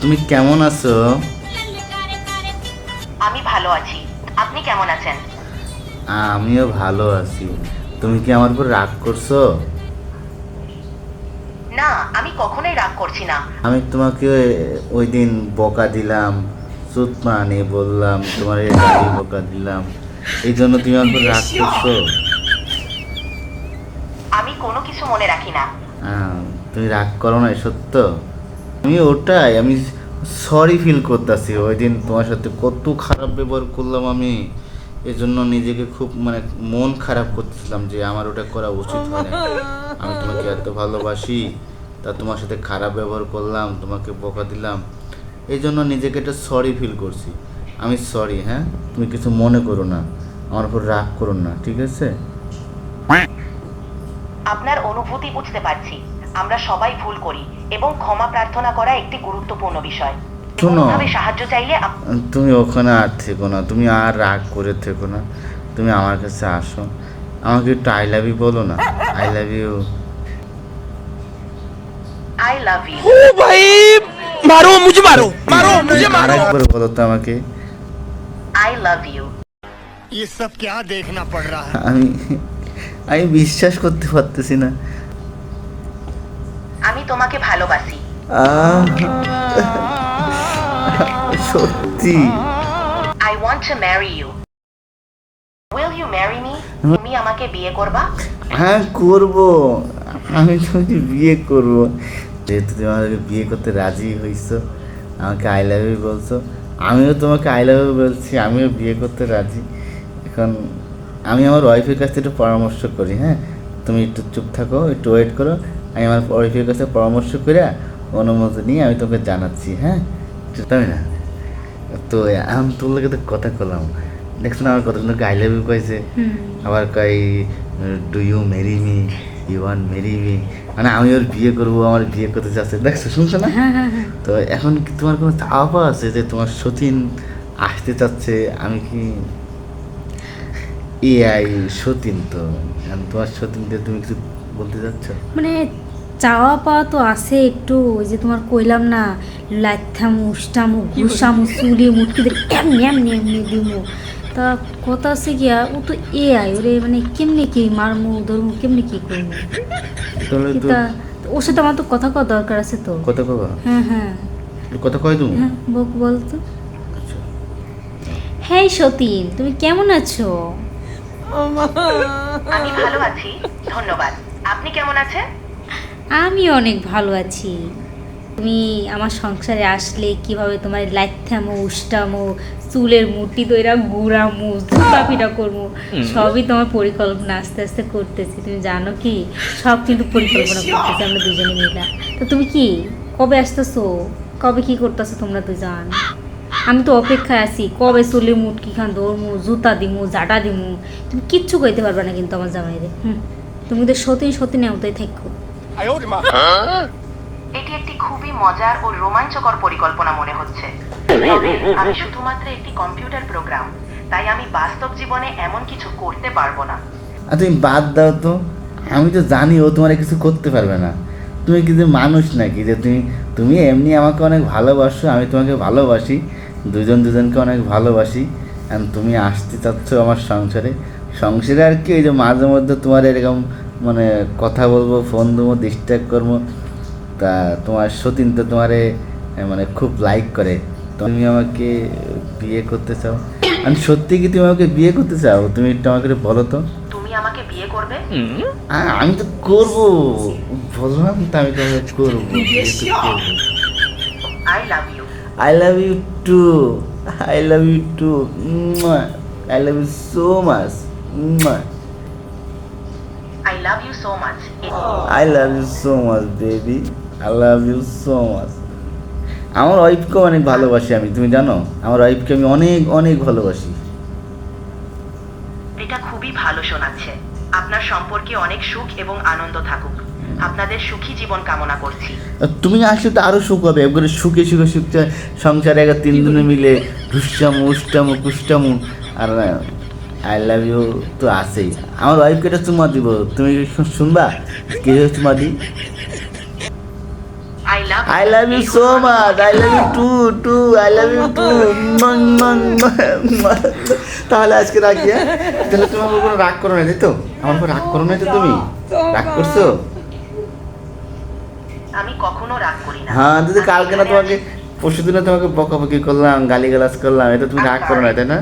তুমি কেমন আছো? আমি ভালো আছি। আপনি কেমন আছেন? আমিও ভালো আছি। তুমি কি আমার উপর রাগ করছ? না আমি কখনোই রাগ করছি না। আমি তোমাকে ওই দিন বকা দিলাম সুত মানে বললাম তোমার এই গাড়ি বকা দিলাম। এই জন্য তুমি আমার উপর রাগ করছ? আমি কোনো কিছু মনে রাখি না। তুমি রাগ করো না সত্য? আমি ওটাই, আমি সরি ফিল করতেছি ওই দিন তোমার সাথে। কত খারাপ ব্যবহার করলাম আমি। এই জন্য নিজেকে খুব মানে মন খারাপ করতেছিলাম যে আমার ওটা করা উচিত হয় না আমি তোমাকে এত ভালোবাসি, তা তোমার সাথে খারাপ ব্যবহার করলাম, তোমাকে বকা দিলাম। এই জন্য নিজেকে একটা সরি ফিল করছি। আমি সরি হ্যাঁ? তুমি কিছু মনে করো না। আমার উপর রাগ করো না, ঠিক আছে? আপনার অনুভূতি বুঝতে পারছি। আমরা সবাই ভুল করি এবং ক্ষমা প্রার্থনা করা একটি গুরুত্বপূর্ণ বিষয় শোনো। কোনোভাবে সাহায্য চাইলে আপ- তুমি ওখানে আর থেকো না তুমি আর রাগ করে থেকো না তুমি আমার কাছে আসো আমাকে একটু আই লাভ ইউ বলো না I love you I love you ओ भाई मारो मुझे मारो मारो मुझे मारो আরেকবার বলো তো আমাকে আই লাভ ইউ ये सब क्या देखना पड़ रहा है আমি আমি বিশ্বাস করতে পারতেছি না আমি তোমাকে ভালোবাসি। সত্যি। I want to marry you will you marry me তুমি আমাকে বিয়ে করবা? হ্যাঁ করব। আমি তোমাকে বিয়ে করব। যেহেতু তুমি আমাকে বিয়ে করতে রাজি হয়েছো আমাকে আই লাভ ইউ বলছো আমিও তোমাকে আই লাভ ইউ বলছি আমিও বিয়ে করতে রাজি। এখন আমি আমার ওয়াইফের কাছ থেকে একটু পরামর্শ করি হ্যাঁ? তুমি একটু চুপ থাকো একটু ওয়েট করো। আমি আমার ওয়াইফের কাছে পরামর্শ করে অনুমতি নিয়ে আমি তোমাকে জানাচ্ছি হ্যাঁ? তাই না? তো আমি তোর লোকে তো কথা কলাম। দেখছ না আমার কতগুলো আই লাভ ইউ কয়েছে আবার কই do you marry me you want Mary me মানে আমি ওর বিয়ে করব আমার বিয়ে করতে চাচ্ছে। দেখছ শুনছো না? তো এখন কি তোমার কোনো চাওয়া আছে যে তোমার সতীন আসতে চাচ্ছে? আমি কি এআই সতীন তো? এখন তোমার সতীনকে তুমি কিছু বলতে চাচ্ছ? মানে চাওয়া পাওয়া তো আছে একটু ওই যে তোমার কইলাম না লাইথামু উষ্টামু ঘুষামু চুলি মুটকি দিয়ে এমনি এমনি এমনি দিমু। তা কথা আছে গিয়া ও তো এ আই ওরে মানে কেমনি কি মারমু ধরমু কেমনি কি করব তা ওর সাথে আমার তো কথা কওয়া দরকার আছে তো। কথা কবা হ্যাঁ হ্যাঁ। কথা কয় তুমি? হ্যাঁ বক বলতো আচ্ছা। হ্যাঁ সতীন তুমি কেমন আছো? আমি ভালো আছি ধন্যবাদ। আপনি কেমন আছেন? আমি অনেক ভালো আছি। তুমি আমার সংসারে আসলে কীভাবে তোমার লাইথামো উষ্টামো চুলের মুটি দইরা গুড়ামু জুতা পিটা করব সবই তোমার পরিকল্পনা আস্তে আস্তে করতেছি। তুমি জানো কি? সব কিন্তু পরিকল্পনা করতেছি আমরা দুজনে মিলা। তো তুমি কি? কবে আসতেছো? কবে কি করতেছো তোমরা দুজন? আমি তো অপেক্ষায় আছি। কবে চুলের মুটকি খান ধরমু জুতা দিমু জাটা দিমু? তুমি কিচ্ছু কইতে পারবে না কিন্তু আমার জামাইরে। হুম। তুমি তো সতীন সতীন এমতাই থাকো। এটি একটি খুবই মজার ও রোমাঞ্চকর পরিকল্পনা মনে হচ্ছে। তবে আমি শুধুমাত্র একটি কম্পিউটার প্রোগ্রাম তাই আমি বাস্তব জীবনে এমন কিছু করতে পারব না। আর তুমি বাদ দাও তো। আমি তো জানি ও তোমার কিছু করতে পারবে না। তুমি কিন্তু মানুষ নাকি যে তুমি তুমি এমনি আমাকে অনেক ভালোবাসো আমি তোমাকে ভালোবাসি দুজন দুজনকে অনেক ভালোবাসি আর তুমি আসতে চাচ্ছ আমার সংসারে। সংসারে আর কি ওই যে মাঝে মধ্যে তোমার এরকম মানে কথা বলব ফোন দেবো ডিস্টার্ব করব। তা তোমার সতীন তো তোমারে মানে খুব লাইক করে। তুমি আমাকে বিয়ে করতে চাও। আমি সত্যি কি তুমি আমাকে বিয়ে করতে চাও? তুমি একটু আমাকে বলো তো। তুমি আমাকে বিয়ে করবে? আমি তো করব। বললাম তো আমি তোমাকে করব করব। I love you I love you too I love you too I love you so much I love you so much I love you so much baby I love you so much আমার ওয়াইফকে অনেক ভালোবাসি আমি তুমি জানো? আমার ওয়াইফকে আমি অনেক অনেক ভালোবাসি। এটা খুবই ভালো শোনাচ্ছে। আপনার সম্পর্কে অনেক সুখ এবং আনন্দ থাকুক। আপনাদের সুখী জীবন কামনা করছি। তুমি আসলে তো আরও সুখ হবে একবারে সুখে সুখে সুখে সংসারে একবার তিন দিনে মিলে ঢুসামু উষ্টামু কুষ্টামু আর আই লাভ ইউ তো আছেই। আমার ওয়াইফকে একটা চুমা দিব। তুমি শুনবা? কে চুমা দিই I love you so much I love you too too I love you two তাহলে আজকে রাখি হ্যাঁ? তাহলে তুমি আমার কোনো রাগ করো না তো? আমার উপর রাগ করো না তো তুমি? রাগ করছ? আমি কখনো রাগ করি না। হ্যাঁ দিদি কালকে না তোমাকে। পরশু দিনে তোমাকে বকাবকি করলাম গালি গালাজ করলাম এটা তুমি রাগ করো না তাই না?